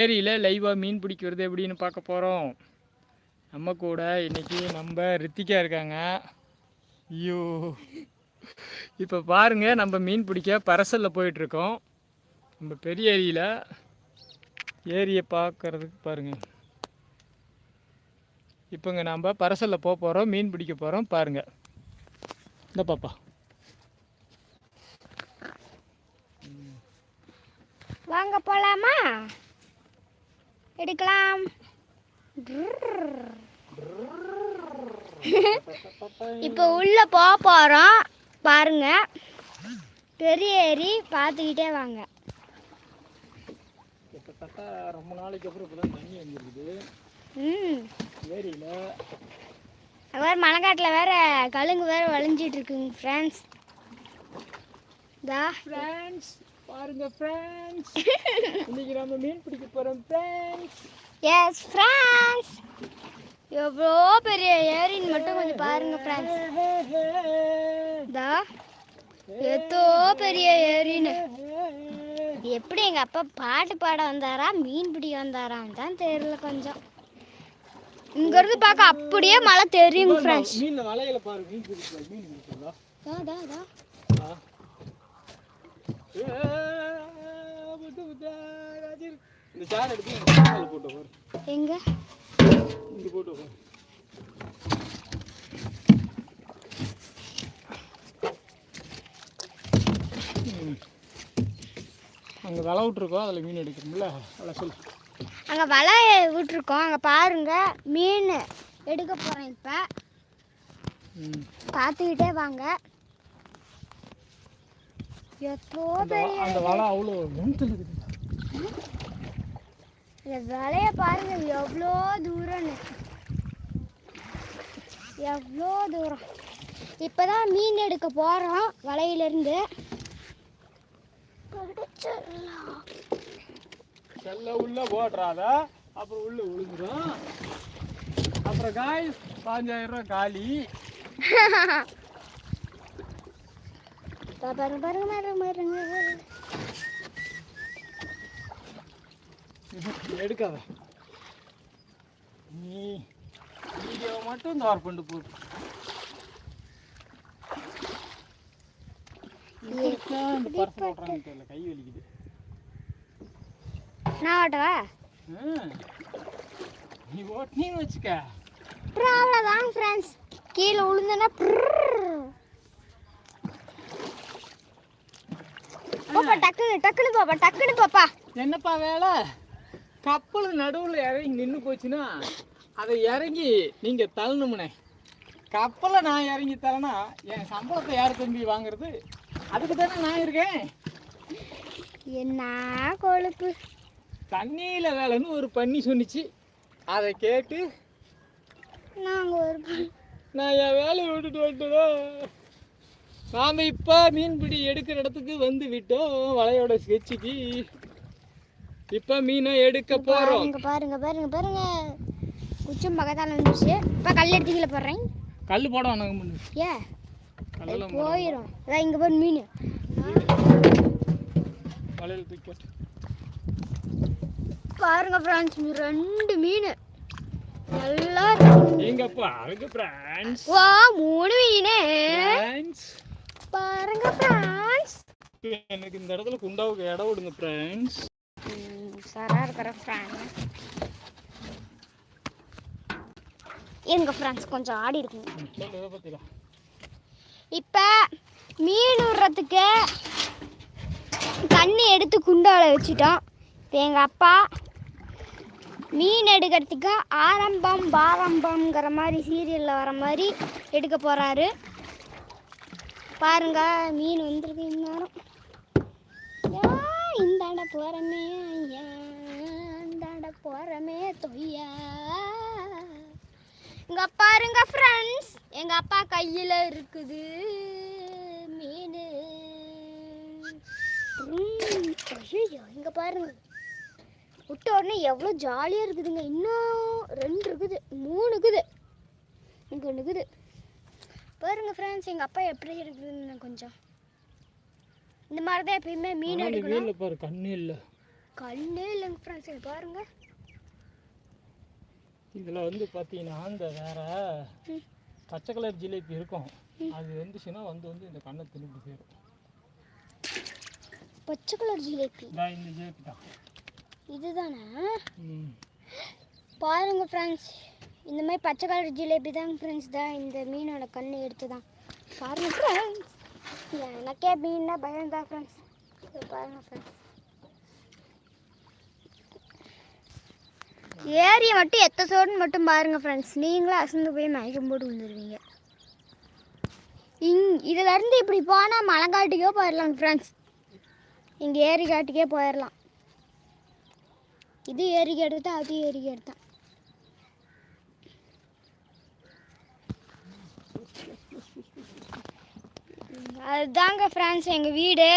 ஏரியில் லைவாக மீன் பிடிக்கிறது எப்படின்னு பார்க்க போகிறோம் நம்ம கூட இன்னைக்கு நம்ம ரித்திகா இருக்காங்க. ஐயோ. இப்போ பாருங்க நம்ம மீன் பிடிக்க பரசலில் போயிட்டுருக்கோம் நம்ம பெரிய ஏரியில் ஏரியை பார்க்கறதுக்கு பாருங்கள் இப்போங்க நம்ம பரசலில் போக போகிறோம் மீன் பிடிக்க போகிறோம் பாருங்கள் இந்த பாப்பா. வாங்க போகலாமா எடுக்கலாம். இப்போ உள்ள போக போறோம் பாருங்க. பெரிய ஏரி பார்த்துக்கிட்டே வாங்க. கிட்டத்தட்ட ரொம்ப நாளைக்கு அப்புறம் தண்ணி வந்துருக்குது. ம். ஏரியில். வேற மலைக்காட்டில் வேற கழுங்கு வேற வளைஞ்சிட்டு இருக்குங்க ஃப்ரெண்ட்ஸ் தா. ஃப்ரெண்ட்ஸ் பாருங்க ஃப்ரெண்ட்ஸ் இன்னைக்கு நம்ம மீன் பிடிக்க போகிறோம் ஃப்ரெண்ட்ஸ் எஸ் ஃப்ரெண்ட்ஸ் எவ்வளோ பெரிய ஏரின்னு மட்டும் கொஞ்சம் பாருங்க ஃப்ரெண்ட்ஸ் தா எத்தோ பெரிய ஏரின்னு. எப்படி எங்கள் அப்பா பாட்டு பாட வந்தாரா மீன் பிடிக்க வந்தாரான்னு தான் தெரியல கொஞ்சம். இங்கேருந்து பார்க்க அப்படியே மழை தெரியுங்க ஃப்ரெண்ட்ஸ் மீன் வலையில பாரு மீன் பிடிக்கலாம் மீன் பிடிக்கலாம் இந்த சார் எடுத்து இந்த சாரில் போட்டு பாரு எங்க? இங்க போட்டு பாரு அங்கே வலை விட்ருக்கோம் அதில் மீன் எடுக்கணும்ல வலை சொல்லு. அங்கே வலை விட்டுருக்கோம் அங்கே பாருங்க. மீன் எடுக்க போகிறேன் இப்போ. பார்த்துக்கிட்டே வாங்க. அந்த வலை அவ்வளோ இருக்குது. இந்த வலைய பாருங்க எவ்வளோ தூரம்னு. எவ்வளோ தூரம். இப்போதான் மீன் எடுக்க போகிறோம் வலையிலேருந்து. செல்ல உள்ள போடுறாத அப்புறம் உள்ள விழுந்துடும் அப்புறம் காய் பாஞ்சாயிரம் ரூபா காலி. பாருங்க பாருங்க பாருங்க பாருங்க எடுக்காத நீ வீடியோ மட்டும் பர்ஸ் போடுறாங்கன்னு தெரியல. கை வலிக்குது. நான் ஓட்டவா. நீ ஓட்டினு வச்சுக்க. அப்புறம் அவ்வளோதான் ஃப்ரெண்ட்ஸ் கீழே விழுந்தேன்னா பாப்பா டக்குனு டக்குனு பாப்பா டக்குனு பாப்பா. என்னப்பா வேலை? கப்பல் நடுவில் இறங்கி நின்று போச்சுன்னா அதை இறங்கி நீங்கள் தள்ளணுமுனே. கப்பலை நான் இறங்கி தரேன்னா என் சம்பளத்தை யார் தம்பி வாங்குறது? அதுக்கு தானே நான் இருக்கேன். என்ன கொழுப்பு? தண்ணியில் வேலைன்னு ஒரு பண்ணி சொன்னிச்சு. அதை கேட்டு நாங்கள் ஒரு நான் என் வேலையை விட்டுட்டு வந்துட்டோம் நாம் இப்போ மீன்பிடி எடுக்கிற இடத்துக்கு வந்து விட்டோம் வலையோட ஸ்கெட்சுக்கு இப்போ மீனை எடுக்க போகிறோம் பாருங்க பாருங்க பாருங்க பாருங்க. குச்சம் பக்கத்தால் வந்துருச்சு. இப்போ கல் எடுத்து கீழே போடுறேன். கல் போட வேணாங்க ஏ போயிடும் அதான் இங்கே பாரு மீன். வலையில் தூக்கி போட்டு. பாருங்க ஃப்ரெண்ட்ஸ் ரெண்டு மீன். நல்லா இருக்கு எங்க பாருங்க ஃப்ரெண்ட்ஸ் வா மூணு மீன். ஃப்ரெண்ட்ஸ் பாருங்க ஃப்ரெண்ட்ஸ் எனக்கு இந்த இடத்துல குண்டாவுக்கு இடம் விடுங்க ஃப்ரெண்ட்ஸ் சரா இருக்கிற ஃப்ரெண்ட்ஸ் எங்க ஃப்ரெண்ட்ஸ் கொஞ்சம் ஆடி இருக்குங்க இப்போ மீன் விடுறதுக்கு தண்ணி எடுத்து குண்டால வச்சுட்டோம். இப்போ எங்கள் அப்பா மீன் எடுக்கிறதுக்கு ஆரம்பம் பாரம்பம்ங்கிற மாதிரி சீரியலில் வர மாதிரி எடுக்க போகிறாரு பாருங்க மீன் வந்திருக்கு இந்நேரம். இந்தாண்ட போகிறமே ஐயா இந்தாண்ட போகிறமே தொய்யா. இங்க பாருங்க ஃப்ரெண்ட்ஸ் எங்க அப்பா கையில இருக்குது மீன். ஐயோ இங்க பாருங்க. விட்ட உடனே எவ்வளோ ஜாலியாக இருக்குதுங்க. இன்னும் ரெண்டு இருக்குது மூணு இருக்குது. இங்கே ஒன்று இருக்குது பாருங்க ஃப்ரெண்ட்ஸ் எங்கள் அப்பா எப்படி இருக்குதுன்னு கொஞ்சம். இந்த மாதிரி தான் எப்பயுமே மீன் எடுக்கணும். பாரு கண்ணு இல்ல. கண்ணே இல்லைங்க ஃப்ரெண்ட்ஸ் இங்க பாருங்க. இதில் வந்து பார்த்தீங்கன்னா இந்த வேற. பச்சை கலர் ஜிலேபி இருக்கும். அது வந்துச்சுன்னா வந்து வந்து இந்த கண்ணை திரும்பி போயிடும் பச்சை கலர் ஜிலேபி. இந்த ஜிலேபி தான். இதுதானே? பாருங்க ஃப்ரெண்ட்ஸ் இந்த மாதிரி பச்சை கலர் ஜிலேபி தான் ஃப்ரெண்ட்ஸ் தான். இந்த மீனோட கண்ணு எடுத்து தான் பாருங்க ஃப்ரெண்ட்ஸ் எனக்கே மீன்னா பயம் தான் ஃப்ரெண்ட்ஸ் பாருங்க ஃப்ரெண்ட்ஸ் ஏரியை மட்டும் எத்த சோடுன்னு மட்டும் பாருங்கள் ஃப்ரெண்ட்ஸ் நீங்களும் அசந்து போய் மயக்கம் போட்டு விழுந்துருவீங்க. இங் இதுலேருந்து இப்படி போனால் மலைக்காட்டுக்கே போயிடலாம் ஃப்ரெண்ட்ஸ் இங்கே ஏரி காட்டுக்கே போயிடலாம் இது ஏரிக்கு எடுத்தால் அது ஏரிக்கு எடுத்தான் அதுதாங்க ஃப்ரெண்ட்ஸ் எங்கள் வீடு.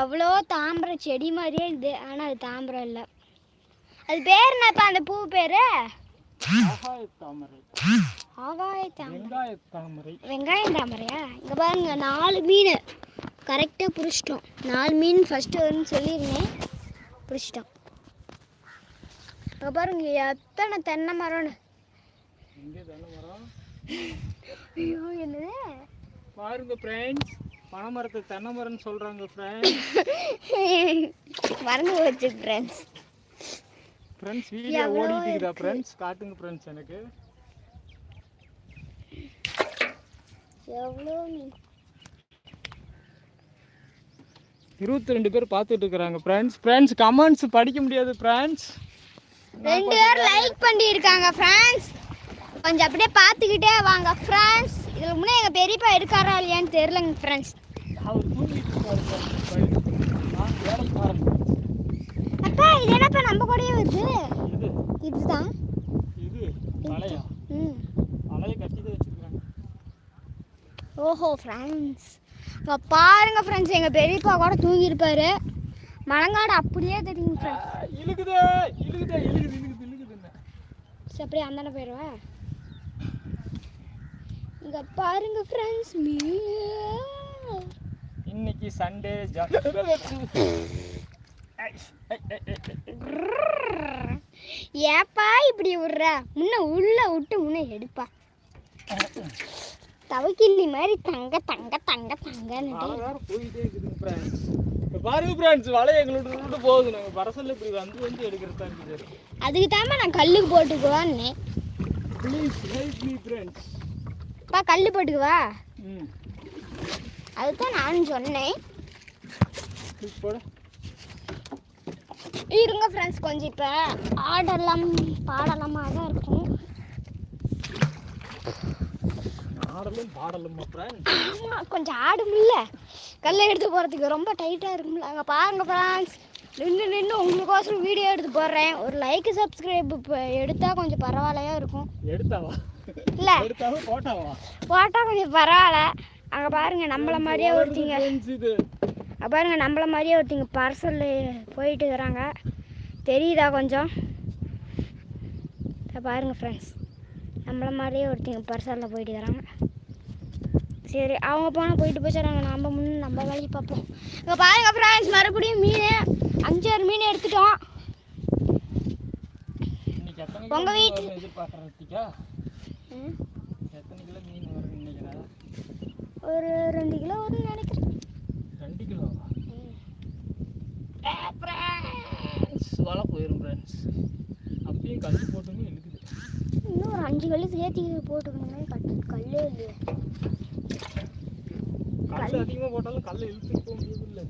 எவ்வளோ தாம்பரம் செடி மாதிரியே இருக்குது ஆனால் அது தாம்பரம் இல்லை. அது பேர் என்னப்பா? அந்த பூ பேர்? ஆகாய தாமரை. வெங்காயம் தாமரையா? இங்கே பாருங்க நாலு மீன். கரெக்டாக பிடிச்சிட்டோம். நாலு மீன் ஃபஸ்ட்டு வரும்னு சொல்லியிருந்தேன் பிடிச்சிட்டோம். இங்கே பாருங்க எத்தனை தென்னை மரம்னு. ஐயோ என்னது? பாருங்க ஃப்ரெண்ட்ஸ் பனைமரத்தை தென்னை மரம்னு சொல்கிறாங்க ஃப்ரெண்ட்ஸ் மறந்து போச்சு ஃப்ரெண்ட்ஸ் ஃப்ரெண்ட்ஸ் வீடியோ ஓடிட்டு இருக்குதா இருக்கு? ஃப்ரெண்ட்ஸ் காட்டுங்க ஃப்ரெண்ட்ஸ் எனக்கு. எவ்வளோ இருபத்தி ரெண்டு பேர் பார்த்துட்டு இருக்கிறாங்க ஃப்ரெண்ட்ஸ் ஃப்ரெண்ட்ஸ் கமெண்ட்ஸ் படிக்க முடியாது ஃப்ரெண்ட்ஸ் ரெண்டு பேர் லைக் பண்ணியிருக்காங்க ஃப்ரெண்ட்ஸ் கொஞ்சம் அப்படியே பார்த்துக்கிட்டே வாங்க ஃப்ரெண்ட்ஸ் இதில் முன்னே எங்கள் பெரியப்பா இருக்காரா இல்லையான்னு தெரிலங்க ஃப்ரெண்ட்ஸ் அவர் அப்பா இது என்னப்பா நம்ம கூடயே வருது? இது இதுதான் ஓஹோ ஃப்ரெண்ட்ஸ் இங்கே பாருங்க ஃப்ரெண்ட்ஸ் எங்கள் பெரியப்பா கூட தூங்கியிருப்பாரு. மலங்காடு அப்படியே தெரியுங்க ஃப்ரெண்ட்ஸ் இழுக்குதே இழுக்குதே இழுக்குது இழுக்குது இழுக்குதுன்னு சரி அப்படியே அந்தாண்ட போயிடுவா? இங்கே பாருங்க ஃப்ரெண்ட்ஸ் இன்னைக்கு சண்டே ஏப்பா இப்படி விடுற? முன்ன உள்ள விட்டு முன்ன எடுப்பா. தவக்கிள்ளி மாதிரி தங்க தங்க தங்க இப்போ பாருங்க ஃப்ரெண்ட்ஸ் வலை எங்களோட விட்டு போகுது. நாங்கள் பரசல்ல இப்படி வந்து வந்து எடுக்கிறதா இருக்குது. அதுக்கு தாம்மா நான் கல்லுக்கு போட்டுக்குவான்னு. ப்ளீஸ் ஹெல்ப் மீ ஃப்ரெண்ட்ஸ் பா கல்லு போட்டுக்குவா அதுதான் நானும் சொன்னேன். இருங்க ஃப்ரெண்ட்ஸ் கொஞ்சம் இப்போ ஆடலாம் பாடலாமா? தான் இருக்கும் ஆடலும் பாடலுமா ஃப்ரெண்ட்ஸ் ஆமா, கொஞ்சம் ஆடும்ல. கல்லை எடுத்து போகிறதுக்கு ரொம்ப டைட்டாக இருக்கும்ல. அங்கே பாருங்க ஃப்ரெண்ட்ஸ் நின்று நின்று உங்களுக்கோசரம் வீடியோ எடுத்து போடுறேன். ஒரு லைக் சப்ஸ்கிரைப் எடுத்தால் கொஞ்சம் பரவாயில்லையா இருக்கும். எடுத்தாவா? இல்லை. போட்டால் கொஞ்சம் பரவாயில்ல. அங்கே பாருங்க நம்மள மாதிரியே ஒருத்திங்க. ஃப்ரெண்ட்ஸ் இது? அங்க பாருங்க நம்மள மாதிரியே ஒருத்திங்க பார்சல் போயிட்டு இருக்கிறாங்க. தெரியுதா கொஞ்சம்? இத பாருங்க ஃப்ரெண்ட்ஸ் நம்மள மாதிரியே ஒருத்திங்க பார்சலில் போயிட்டு இருக்கிறாங்க. சரி அவங்க போனால் போயிட்டு போச்சுறாங்க நம்ம முன்னே நம்ம வேலைக்கு பார்ப்போம். இங்கே பாருங்க ஃப்ரெண்ட்ஸ் மறுபடியும் மீன் அஞ்சாறு மீன் எடுத்துட்டோம். இன்னைக்கு எத்தனை எத்தனை கிலோ மீன் வரும்னு நினைக்கிறேன் ஒரு ரெண்டு கிலோ வரும்னு நினைக்கிறேன். ரெண்டு. ஃப்ரெண்ட்ஸ் வலை போயிடும் ஃப்ரெண்ட்ஸ் அப்பயும் கல் போட்டுமே இழுக்குது. இன்னும் ஒரு அஞ்சு கல்லு சேர்த்து போட்டுக்கணும் கல்லே இல்லையே. கல் அதிகமாக போட்டாலும் கல்லை இழுத்துட்டு போக முடியாது இல்லை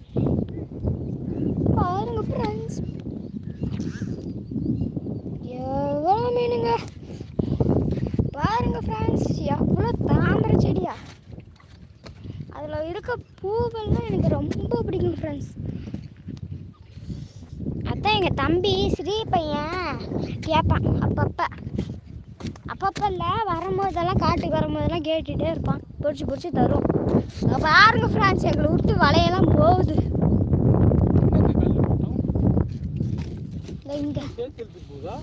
பாருங்க ஃப்ரெண்ட்ஸ் எவ்வளோ மீனுங்க? பாருங்க ஃப்ரெண்ட்ஸ் எவ்வளோ தாமரை செடியா? அதில் இருக்க பூவெல்லாம் எனக்கு ரொம்ப பிடிக்கும் ஃப்ரெண்ட்ஸ் அதான் எங்கள் தம்பி ஸ்ரீ பையன் கேட்பான் அப்பப்போ. அப்பப்போ இல்லை வரும்போதெல்லாம் காட்டுக்கு வரும்போதெல்லாம் கேட்டுகிட்டே இருப்பான். பிடிச்சி பிடிச்சி தரும். பாருங்க ஃப்ரெண்ட்ஸ் எங்களை விட்டு வலையெல்லாம் போகுது. இங்கே சேர்த்து எடுத்துட்டு போகுதா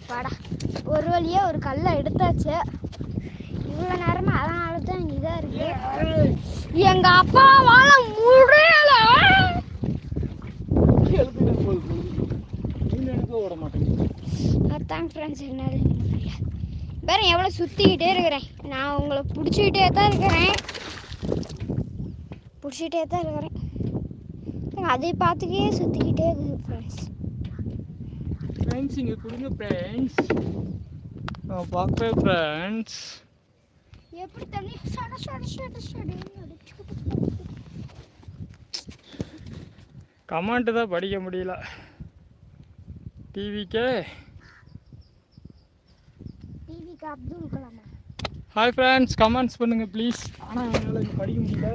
அப்பா, வாடா ஒரு வழியாக ஒரு கல்லை எடுத்தாச்சு. இவ்வளோ நேரமாக அதனால தான் இதாக இருக்கு. எங்க அப்பாவால முடியல எழுப்பிட்டு போகுது அதான் ஃப்ரெண்ட்ஸ் என்னால் முடியல வேற எவ்வளோ சுற்றிக்கிட்டே இருக்கிறேன். நான் உங்களை பிடிச்சிக்கிட்டே தான் இருக்கிறேன். பிடிச்சிக்கிட்டே தான் இருக்கிறேன். அதை பார்த்துக்கே சுற்றிக்கிட்டே இருக்குது ஃப்ரெண்ட்ஸ் ஃப்ரெண்ட்ஸ் இங்கே கொடுங்க ஃப்ரெண்ட்ஸ் பார்க்குறேன் ஃப்ரெண்ட்ஸ் எப்படி தண்ணி? சட சட சட கமெண்ட்டு தான் படிக்க முடியல. டிவிக்கே டிவிக்கு அப்துல் கலாமா. ஹாய் ஃப்ரெண்ட்ஸ் கமெண்ட்ஸ் பண்ணுங்கள் ப்ளீஸ் ஆனால் என்னால் இங்கே படிக்க முடியல.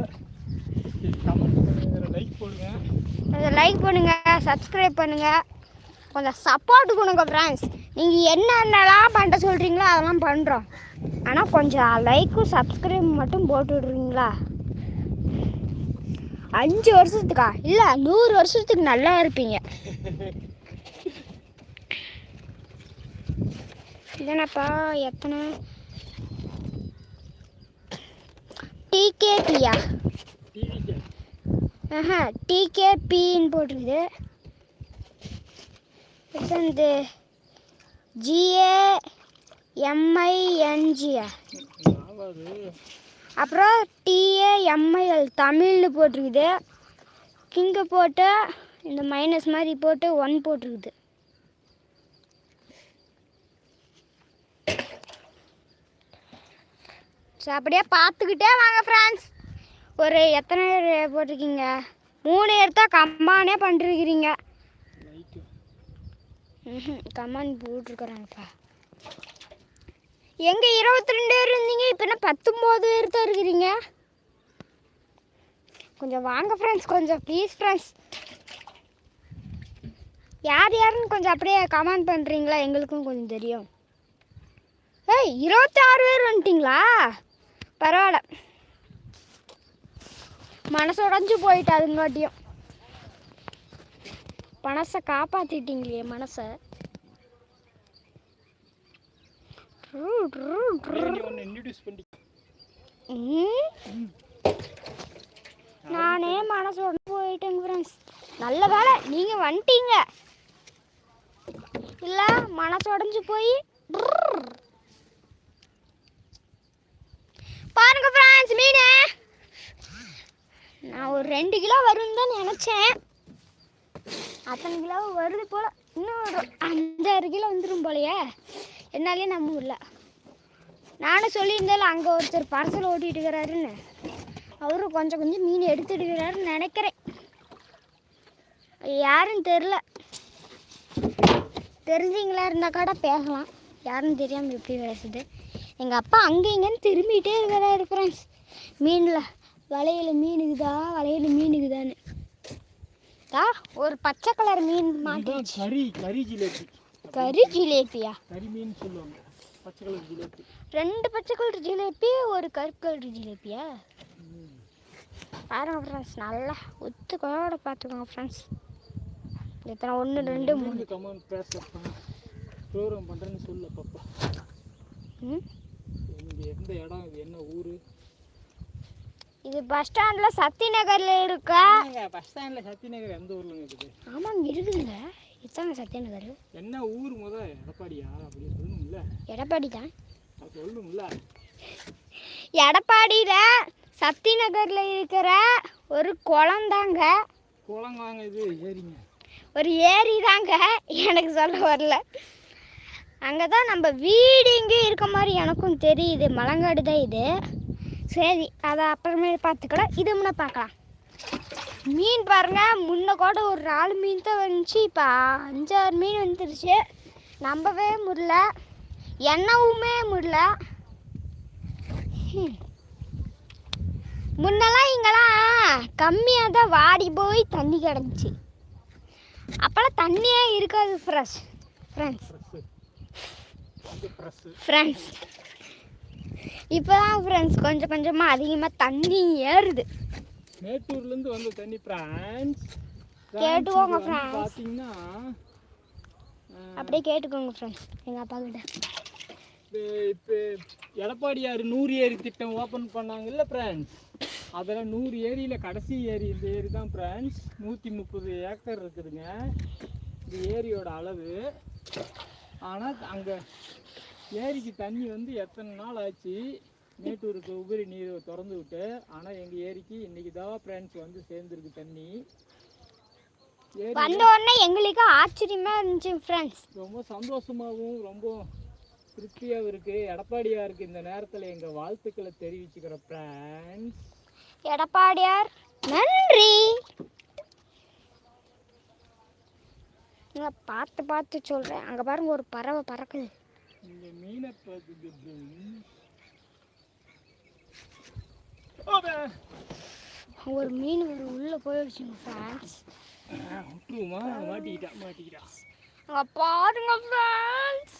கமெண்ட் பண்ணுங்க லைக் போடுங்க. லைக் பண்ணுங்க சப்ஸ்கிரைப் பண்ணுங்க. கொஞ்சம் சப்போர்ட் கொடுங்க ஃப்ரெண்ட்ஸ் நீங்கள் என்னென்னலாம் பண்ண சொல்கிறீங்களோ அதெல்லாம் பண்ணுறோம் ஆனால் கொஞ்சம் லைக்கும் சப்ஸ்கிரைப் மட்டும் போட்டு விடுறீங்களா? அஞ்சு வருஷத்துக்கா? இல்லை நூறு வருஷத்துக்கு நல்லா இருப்பீங்க. இதனப்பா எத்தனை? டிகேபியா ஆஹா டிகேபின்னு போட்டிருக்குது. அடுத்து ஜிஏ எம்ஐஎன்ஜியா அப்புறம் அப்புறம் டிஏஎம்ஐஎல் தமிழ்னு போட்டிருக்குது. கிங்கு போட்டு இந்த மைனஸ் மாதிரி போட்டு ஒன் போட்டிருக்குது. ஸோ அப்படியே பார்த்துக்கிட்டே வாங்க ஃப்ரெண்ட்ஸ் ஒரு எத்தனை போட்டிருக்கீங்க? மூணு எடுத்தால் கம்மானே பண்ணிருக்கிறீங்க. ம் கமான் போட்டிருக்கிறாங்கப்பா. எங்கே இருபத்தி ரெண்டு பேர் இருந்தீங்க? இப்போ என்ன பத்தொம்போது பேர் தான் இருக்கிறீங்க? கொஞ்சம் வாங்க ஃப்ரெண்ட்ஸ் கொஞ்சம் ப்ளீஸ் ஃப்ரெண்ட்ஸ் யார் யாருன்னு கொஞ்சம் அப்படியே கமெண்ட் பண்ணுறீங்களா எங்களுக்கும் கொஞ்சம் தெரியும். ஏய் இருபத்தி ஆறு பேர் வந்துட்டிங்களா? பரவாயில்ல. மனசு உடஞ்சி போயிட்டு அதுங்காட்டியும் மனசை காப்பாத்திட்டீங்களே மனசை. ஒன்று. நானே மனசு உடஞ்சு போயிட்டேங்க ஃப்ரெண்ட்ஸ் நல்ல வேலை நீங்கள் வந்துட்டீங்க. இல்லை மனசு உடஞ்சி போய் பாருங்க ஃப்ரெண்ட்ஸ் மீன். நான் ஒரு ரெண்டு கிலோ வரும்னு தான் நினச்சேன். அத்தனை கிலோ வருது போல. இன்னும் ஒரு அஞ்சாறு கிலோ வந்துடும் போலயே. என்னாலே நம்ப முடியல. நானும் சொல்லியிருந்தாலும் அங்கே ஒருத்தர் பார்சல் ஓட்டிகிட்டு இருக்கிறாருன்னு. அவரும் கொஞ்சம் கொஞ்சம் மீன் எடுத்துட்டு இருக்கிறாருன்னு நினைக்கிறேன். யாருன்னு தெரில தெரிஞ்சீங்களா இருந்தால் கூட பேசலாம். யாருன்னு தெரியாமல் எப்படி பேசுது? எங்கள் அப்பா அங்கே இங்கேன்னு திரும்பிகிட்டே இருக்கிறாரு ஃப்ரெண்ட்ஸ் மீனில். வலையில் மீனுக்குதா வலையில் மீனுக்குதான்னு தா ஒரு பச்சை கலர் மீன் மாட்டிச்சு கறி கறி ஜிலேபி. கறி ஜிலேபியா? கறி மீன் சொல்லுவாங்க. பச்சை கலர் ஜிலேபி. ரெண்டு பச்சை கலர் ஜிலேபி ஒரு கருப்பு கலர் ஜிலேபியா? பாருங்க ஃப்ரெண்ட்ஸ் நல்லா ஒத்து கூட பார்த்துக்கோங்க ஃப்ரெண்ட்ஸ் எத்தனை ஒன்று ரெண்டு மூணு? கமெண்ட் பேசுகிறேன் ப்ரோக்ராம் பண்ணுறேன்னு சொல்லு பாப்பா. எந்த இடம் இது என்ன ஊர்? இது பஸ் ஸ்டாண்டில் சக்தி நகரில் இருக்கா? பஸ் ஸ்டாண்டில் சக்தி நகர் எந்த ஊரில் இருக்குது ஆமாங்க இருக்குதுங்க. இதுதாங்க சக்தி நகர் என்ன ஊர் முத எடப்பாடியா? அப்படி சொல்லணும்ல. எடப்பாடி தான் சொல்லணும்ல. எடப்பாடியில் சக்தி நகரில் இருக்கிற ஒரு குளம் தாங்க குளம் வாங்க இது ஏறிங்க ஒரு ஏரி தாங்க எனக்கு சொல்ல வரல. அங்கே தான் நம்ம வீடு இங்கே இருக்க மாதிரி எனக்கும் தெரியுது. மலங்காடு தான் இது. சரி அதை அப்புறமே பார்த்துக்கலாம் இது முன்ன பார்க்கலாம். மீன் பாருங்க முன்ன கூட ஒரு நாலு மீன் தான் வந்துச்சு. இப்போ அஞ்சாறு மீன் வந்துருச்சு. நம்பவே முடியல எண்ணவுமே முடியல ஹம். முன்னெல்லாம் இங்கெல்லாம் கம்மியாக தான் வாடி போய் தண்ணி கிடந்துச்சு. அப்போல்லாம் தண்ணியே இருக்காது ஃப்ரெஷ் ஃப்ரெண்ட்ஸ் ஃப்ரெண்ட்ஸ் இப்போ தான் ஃப்ரெண்ட்ஸ் கொஞ்சம் கொஞ்சமாக அதிகமாக தண்ணி ஏறுது. மேட்டூர்லேருந்து வந்த தண்ணி பிரான்ஸ் கேட்டுக்கோங்க, France. பார்த்தீங்கன்னா அப்படியே கேட்டுக்கோங்க ஃப்ரெண்ட்ஸ் எங்கள் அப்பா கிட்ட. இப்போ எடப்பாடியார் நூறு ஏரி திட்டம் ஓப்பன் பண்ணாங்கல்ல ஃப்ரெண்ட்ஸ் அதில் நூறு ஏரியில் கடைசி ஏரி இந்த ஏரி தான் ஃப்ரெண்ட்ஸ் நூற்றி முப்பது ஏக்கர் இருக்குதுங்க. இந்த ஏரியோட அளவு. ஆனால் அங்கே ஏரிக்கு தண்ணி வந்து எத்தனை நாள் ஆச்சு? மேட்டூருக்கு உபரி நீர் திறந்து விட்டு. ஆனால் எங்கள் ஏரிக்கு இன்னைக்கு தான் ஃப்ரெண்ட்ஸ் வந்து சேர்ந்துருக்கு தண்ணி. வந்த உடனே எங்களுக்கு ஆச்சரியமா இருந்துச்சு ஃப்ரெண்ட்ஸ் ரொம்ப சந்தோஷமாகவும் ரொம்ப திருப்தியாகவும் இருக்குது எடப்பாடியாருக்கு இந்த நேரத்தில் எங்கள் வாழ்த்துக்களை தெரிவிச்சுக்கிற ஃப்ரெண்ட்ஸ் எடப்பாடியார் நன்றி. நான் பார்த்து பார்த்து சொல்கிறேன் அங்கே பாருங்க ஒரு பறவை பறக்குது. இந்த மீனை பார்த்துட்டு ஒரு மீன் ஒரு உள்ளே போயிடுச்சுங்க ஃப்ரெண்ட்ஸ் விட்டுருமா மாட்டிக்கிட்டா மாட்டிக்கிட்டா. பாருங்க ஃப்ரெண்ட்ஸ்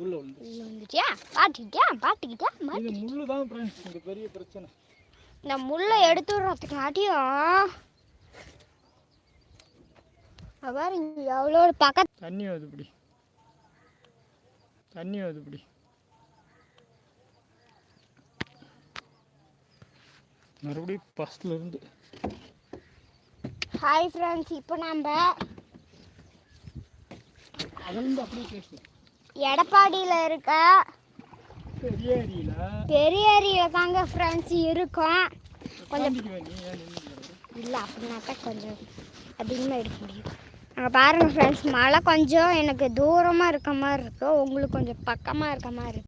உள்ள வந்து உள்ள வந்துட்டியா? பாட்டுக்கிட்டியா பாட்டுக்கிட்டியா இது முள்ளு தான் ஃப்ரெண்ட்ஸ் இங்கே பெரிய பிரச்சனை. இந்த முள்ளை எடுத்து விடுறதுக்காட்டியும் பாருங்க எவ்வளோ பக்கத்து தண்ணி வருது இப்படி. தண்ணி வருது இப்படி. மறுபடியும் ஃபஸ்ட்ல இருந்து. ஹாய் ஃப்ரெண்ட்ஸ் இப்போ நம்ம அதிலிருந்து அப்படியே எடப்பாடியில் இருக்க பெரிய ஏரியில பெரிய ஏரியில் தாங்க ஃப்ரெண்ட்ஸ் இருக்கோம். கொஞ்சம் இல்லை அப்படின்னா தான் கொஞ்சம் அதிகமாக எடுக்க முடியும். அங்கே பாருங்கள் ஃப்ரெண்ட்ஸ் மழை கொஞ்சம் எனக்கு தூரமாக இருக்க மாதிரி இருக்குது உங்களுக்கு கொஞ்சம் பக்கமாக இருக்க மாதிரி இருக்குது